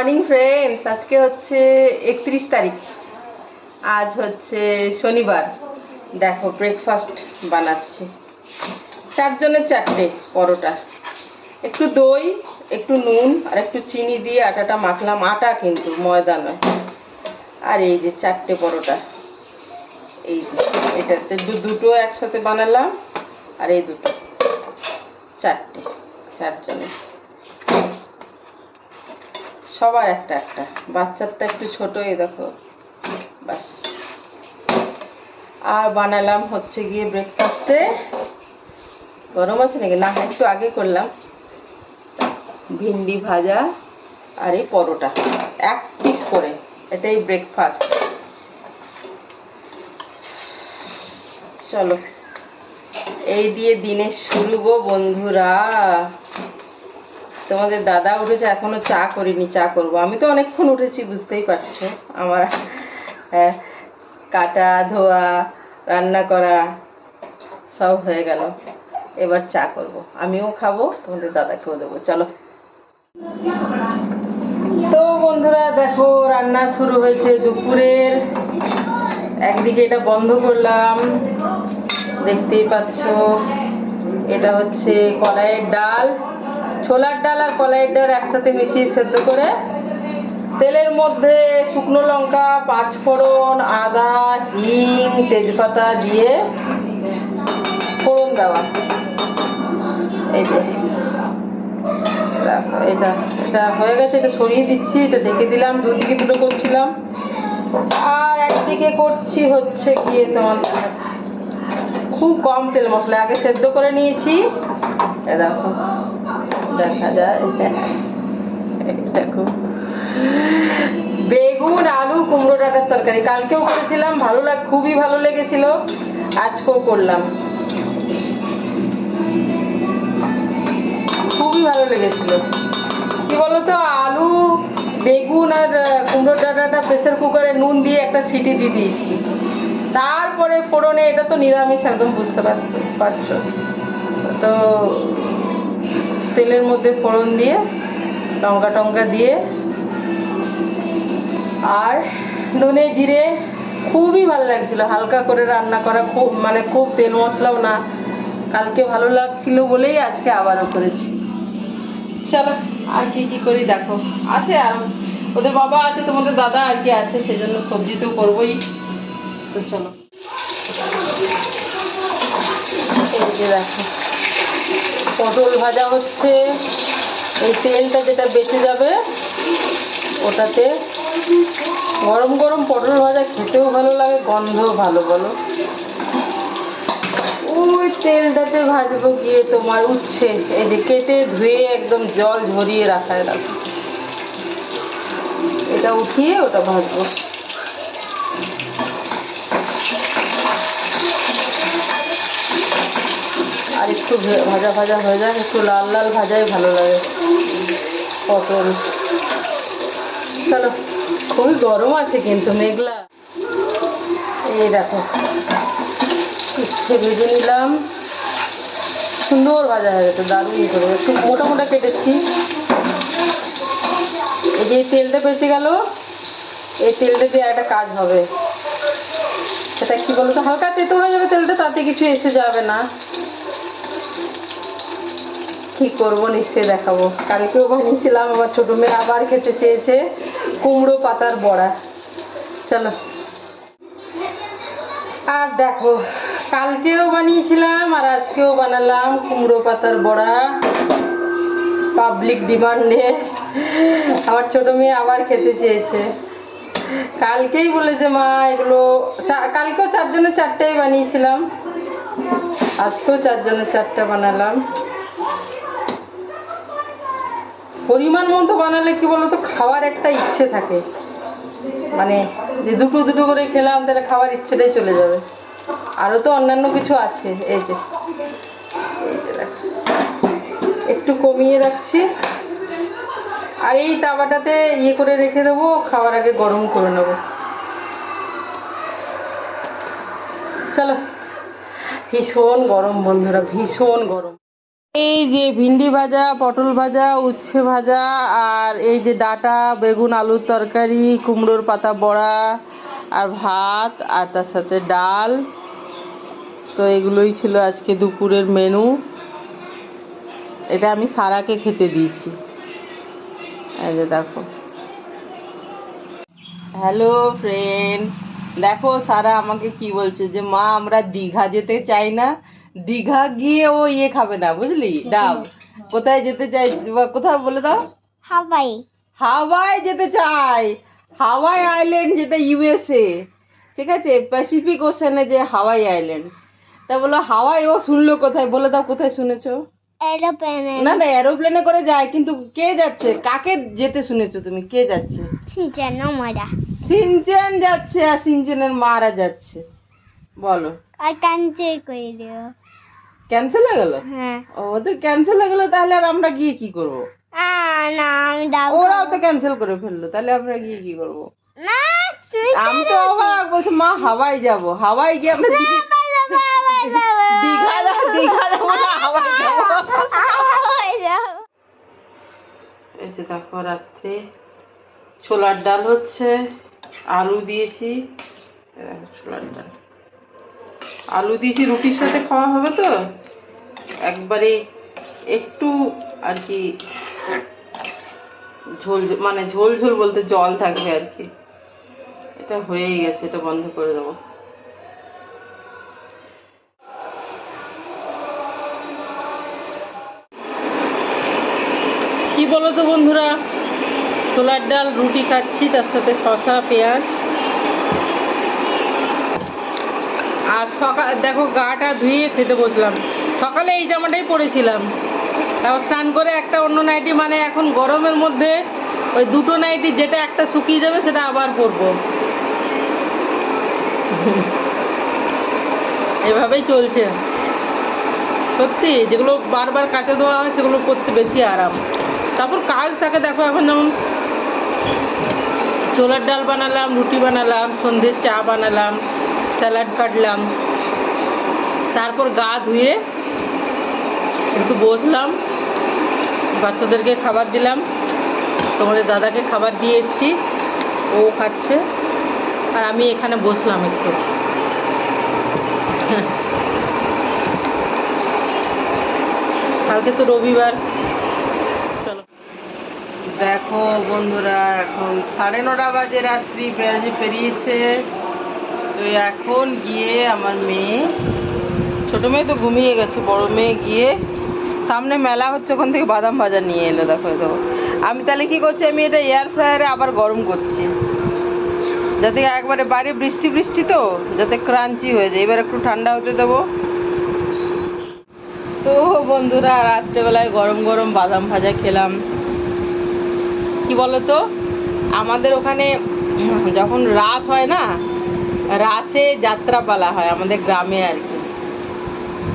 Morning friends আজকে হচ্ছে একত্রিশ তারিখ। আজ হচ্ছে শনিবার। দেখো ব্রেকফাস্ট বানাচ্ছি। চারজনের চারটে পরোটা। একটু দই, একটু নুন, আর একটু চিনি দিয়ে আটাটা মাখলাম। আটা কিন্তু, ময়দা নয়। আর এই যে চারটে পরোটা। এই যে, এটাতে দুটো একসাথে বানালাম। আর এই দুটো। চারটে, চারজনের। সবার একটা একটা। বাচ্চারটা একটু ছোট এই দেখো। বাস। আর বানালাম হচ্ছে গিয়ে ব্রেকফাস্টে গরম আছে নাকি? না, একটু আগে করলাম। ভিন্ডি ভাজা আর এই পরোটা। এক পিস করে। এটাই ব্রেকফাস্ট চলো। এই দিয়ে দিনের শুরু গো বন্ধুরা। তোমাদের দাদা উঠেছে, এখনও চা করিনি, চা করব। আমি তো অনেকক্ষণ উঠেছি, বুঝতেই পারছ। আমার কাটা, ধোয়া, রান্না করা সব হয়ে গেল। এবার চা করব। আমিও খাব, তোমাদের দাদাকেও দেবো। চলো। তো বন্ধুরা, দেখো, রান্না শুরু হয়েছে দুপুরের। একদিকে এটা বন্ধ করলাম, দেখতেই পাচ্ছ। এটা হচ্ছে কলাইয়ের ডাল। ছোলার ডাল আর কলাইয়ের ডাল একসাথে মিশিয়ে সেদ্ধ করে তেলের মধ্যে শুকনো লঙ্কা পাঁচ ফোড়ন আদা, হিং, তেজপাতা দিয়ে ফোড়ন দেওয়া। এই যে। এটা এটা হয়ে গেছে, এটা সরিয়ে দিচ্ছি, এটা ঢেকে দিলাম, দুদিকে দুটো করছিলাম। আর একদিকে করছি হচ্ছে গিয়ে তোমার খুব কম তেল মশলা, আগে সেদ্ধ করে নিয়েছি। এ দেখো। দেখা যায় দেখো বেগুন আলু কুমড়ো ডাটার তরকারি। কালকেও করেছিলাম ভালো লাগ খুবই ভালো লেগেছিল। আজকেও করলাম। খুবই ভালো লেগেছিল। কি বলতো আলু বেগুন আর আহ, কুমড়োর ডাঁটাটা প্রেসার কুকারে নুন দিয়ে একটা সিটি দিয়ে দিয়েছি। তারপরে ফোড়নে এটা তো নিরামিষ একদম বুঝতে পার- পারছ। তো তেলের মধ্যে ফোড়ন দিয়ে, লঙ্কা টঙ্কা দিয়ে, আর নুনে জিরে খুবই ভালো লাগছিল। হালকা করে রান্না করা খুব মানে খুব তেল মশলাও না। কালকে ভালো লাগছিল বলেই আজকে আবারও করেছি। চলো, আর কি কি করি দেখো। আছে আর ওদের বাবা আছে, তোমাদের দাদা আর কি আছে, সেজন্য সবজি তো করবোই। তো চলো। দেখো। পটল ভাজা হচ্ছে। এই তেলটা যেটা বেঁচে যাবে, ওটাতে গরম গরম পটল ভাজা খেতেও ভালো লাগে, গন্ধও ভালো, বলো। ওই তেলটাতে ভাজবো গিয়ে তোমার উচ্ছে। এই যে কেটে ধুয়ে একদম জল ঝরিয়ে রাখায় রাখো এটা উঠিয়ে ওটা ভাজবো। আর একটু ভাজা ভাজা হয়ে যাক একটু লাল লাল ভাজাই ভালো লাগে। পটল। চলো, খুবই গরম আছে কিন্তু, মেঘলা। এই দেখো ভেজে নিলাম। সুন্দর ভাজা হয়ে গেছে, দারুণ করে। একটু মোটা মোটা কেটেছি। এই যে তেলটা বেঁচে গেল, এই তেলটা দিয়ে একটা কাজ হবে। সেটা কি বলতো? হালকা তেতো হয়ে যাবে তেলটা, তাতে কিছু এসে যাবে না। কি করব নিশ্চয়ই দেখাবো। কালকেও বানিয়েছিলাম আমার ছোট মেয়ে আবার খেতে চেয়েছে কুমড়ো পাতার বড়া। চলো। আর দেখো, কালকেও বানিয়েছিলাম আর আজকেও বানালাম কুমড়ো পাতার বড়া। পাবলিক ডিমান্ডে আমার ছোট মেয়ে আবার খেতে চেয়েছে। কালকেই বলেছে মা, এগুলো কালকেও চারজনের চারটেই বানিয়েছিলাম। আজকেও চারজনের চারটে বানালাম। পরিমাণ মতো বানালে কি বলতো, খাওয়ার একটা ইচ্ছে থাকে। মানে যে দুটো দুটো করে খেলাম, তাহলে খাওয়ার ইচ্ছেটাই চলে যাবে। আরও তো অন্যান্য কিছু আছে, এই যে। একটু কমিয়ে রাখছি। আর এই তাওয়াটাতে ইয়ে করে রেখে দেবো, খাওয়ার আগে গরম করে নেব। চলো। ভীষণ গরম বন্ধুরা, ভীষণ গরম। এই যে ভিন্ডি ভাজা, পটল ভাজা, উচ্ছে ভাজা আর এই যে ডাটা, বেগুন, আলুর তরকারি, কুমড়োর পাতা বড়া আর ভাত আর তার সাথে ডাল। তো এগুলোই ছিল আজকে দুপুরের মেনু। এটা আমি সারাকে খেতে দিয়েছি। দেখো। হ্যালো ফ্রেন্ড দেখো, সারা আমাকে কি বলছে যে, মা, আমরা দীঘা যেতে চাই না। দীঘা গিয়ে ও ইয়ে খাবে না বুঝলি? ডাব। কোথায় যেতে চাই কোথায় বলে দাও। হাওয়াই। হাওয়াই যেতে চাই। হাওয়াই আইল্যান্ড যেটা ইউএসএ ঠিক আছে? প্যাসিফিক ওশানে যে হাওয়াই আইল্যান্ড। তা বলো হাওয়াই ও শুনলো কোথায়? বলে দাও কোথায় শুনেছো? এরোপ্লেনে না না এরোপ্লেনে করে যায় কিন্তু কে যাচ্ছে? কাকে যেতে শুনেছো তুমি? কে যাচ্ছে? যেন মজা সিনচেন যাচ্ছে আর সিনচেনের মারা যাচ্ছে। বলো। আর কাঞ্চে করে দিও ক্যান্সেল হয়ে গেল হ্যাঁ ওদের ক্যান্সেল হয়ে গেলো তাহলে আর আমরা গিয়ে কি করব না আমি ডাব ওরাও তো ক্যান্সেল করে ফেলল তাহলে আমরা গিয়ে কি করব না আমি তো অবাক বলছি মা হাওয়াই যাব হাওয়াই গিয়ে আমরা দিঘা দীঘা যাব দীঘা যাব না হাওয়াই যাব এই যে দেখো রাত্রে ছোলার ডাল হচ্ছে আলু দিয়েছি ছোলার ডাল আলু দিয়েছি, রুটির সাথে খাওয়া হবে তো? একবারে একটু আর কি ঝোল মানে ঝোল ঝোল বলতে জল থাকবে আর কি। এটা হয়েই গেছে, এটা বন্ধ করে দেবো। কি বলো তো বন্ধুরা? ছোলার ডাল রুটি খাচ্ছি, তার সাথে শসা, পেঁয়াজ। আর সকাল, দেখো গাটা ধুয়ে খেতে বসলাম। সকালে এই জামাটাই পরেছিলাম। তারপর স্নান করে একটা অন্য নাইটি মানে এখন গরমের মধ্যে ওই দুটো নাইটি, যেটা একটা শুকিয়ে যাবে সেটা আবার পরবো। এভাবেই চলছে। সত্যি, যেগুলো বারবার কাচা দেওয়া হয়, সেগুলো করতে বেশি আরাম। তারপর কাজ থাকে, দেখো এখন যেমন ছোলার ডাল বানালাম, রুটি বানালাম, সন্ধ্যের চা বানালাম। স্যালাড কাটলাম। তারপর গা ধুয়ে একটু বসলাম। বাচ্চাদেরকে খাবার দিলাম। তোমাদের দাদাকে খাবার দিয়ে এসেছি। ও খাচ্ছে। আর আমি এখানে বসলাম একটু। কালকে তো রবিবার। চলো। দেখো বন্ধুরা, এখন সাড়ে নটা বাজে, রাত্রি বেজে পেরিয়েছে। তো এখন গিয়ে আমার মেয়ে, ছোটো মেয়ে তো ঘুমিয়ে গেছে, বড় মেয়ে গিয়ে সামনে মেলা হচ্ছে, ওখান থেকে বাদাম ভাজা নিয়ে এলো, দেখো দেখো। আমি তাহলে কি করছি, আমি এটা এয়ার ফ্রায়ারে আবার গরম করছি। যাতে একবারে বাইরে বৃষ্টি বৃষ্টি তো, যাতে ক্রাঞ্চি হয়ে যায়। এবার একটু ঠান্ডা হতে দেবো। তো বন্ধুরা, রাত্রেবেলায় গরম গরম বাদাম ভাজা খেলাম। কি বলতো? আমাদের ওখানে যখন রাস হয় না রাসে যাত্রাপালা হয় আমাদের গ্রামে আর কি।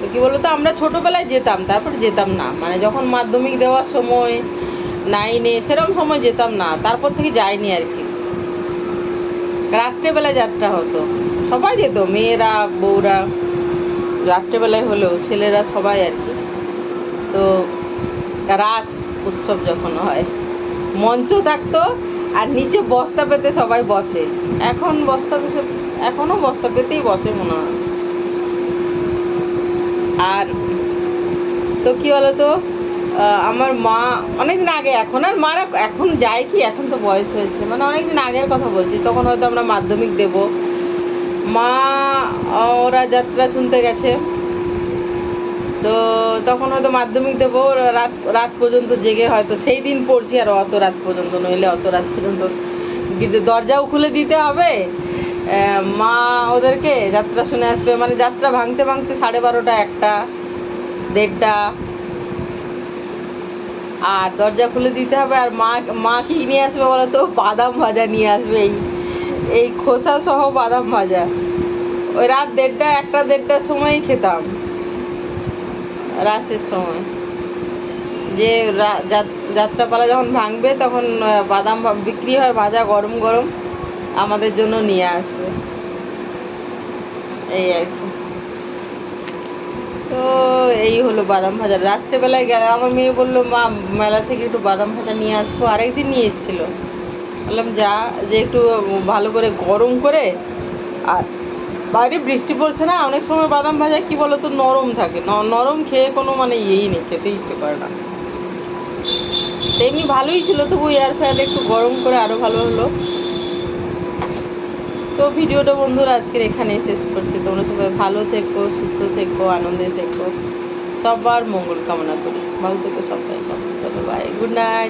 তো কি বলতো, আমরা ছোটোবেলায় যেতাম, তারপর যেতাম না। মানে যখন মাধ্যমিক দেওয়ার সময় নাইনে সেরকম সময় যেতাম না। তারপর থেকে যাইনি আর কি। রাত্রেবেলায় যাত্রা হতো। সবাই যেত, মেয়েরা, বউরা। রাত্রেবেলায় হলেও ছেলেরা সবাই আর কি। তো রাস উৎসব যখন হয়, মঞ্চ থাকতো আর নিচে বস্তা পেতে সবাই বসে। এখন বস্তা পেতে এখনও বস্তা পেতেই বসে মনে হয়। আর তো কি বলতো আমার মা অনেকদিন আগে এখন, আর মারা এখন যায় কি, এখন তো বয়স হয়েছে মানে অনেকদিন আগের কথা বলছি, তখন হয়তো আমরা মাধ্যমিক দেব। মা ওরা যাত্রা শুনতে গেছে, তো তখন হয়তো মাধ্যমিক দেবো রাত রাত পর্যন্ত জেগে হয়তো, সেই দিন পড়ছি আর অত রাত পর্যন্ত, নইলে অত রাত পর্যন্ত দরজাও খুলে দিতে হবে মা ওদেরকে যাত্রা শুনে আসবে। মানে যাত্রা ভাঙতে ভাঙতে সাড়ে বারোটা একটা, দেড়টা। আর দরজা খুলে দিতে হবে। আর মা মা কি নিয়ে আসবে বলো তো? বাদাম ভাজা নিয়ে আসবে এই এই খোসা সহ বাদাম ভাজা। ওই রাত দেড়টা, একটা দেড়টার সময়ই খেতাম। রাসের সময়। যে যাত্রাপালা যখন ভাঙবে, তখন বাদাম বিক্রি হয় ভাজা গরম গরম। আমাদের জন্য নিয়ে আসবে। এই আর কি। তো এই হলো বাদাম ভাজা। রাত্রেবেলায় গেলে, আমার মেয়ে বলল, মা, মেলা থেকে একটু বাদাম ভাজা নিয়ে আসব। আরেকদিন নিয়ে এসেছিল। বললাম, যা, যে একটু ভালো করে গরম করে, আর বাইরে বৃষ্টি পড়ছে না, অনেক সময় বাদাম ভাজা কি বলো তো নরম থাকে। নরম খেয়ে কোনো মানে ইয়েই নেই খেতে ইচ্ছে করে না। তো এমনি ভালোই ছিল, তবু এয়ার ফ্রায়ারে একটু গরম করে আরও ভালো হলো। তো ভিডিওটা বন্ধুরা আজকের এখানে শেষ করছি। তোমরা সবাই ভালো থেকো, সুস্থ থেকো, আনন্দে থেকো। সবার মঙ্গল কামনা করি। ভালো থেকো সবাই। চলো বাই গুড নাইট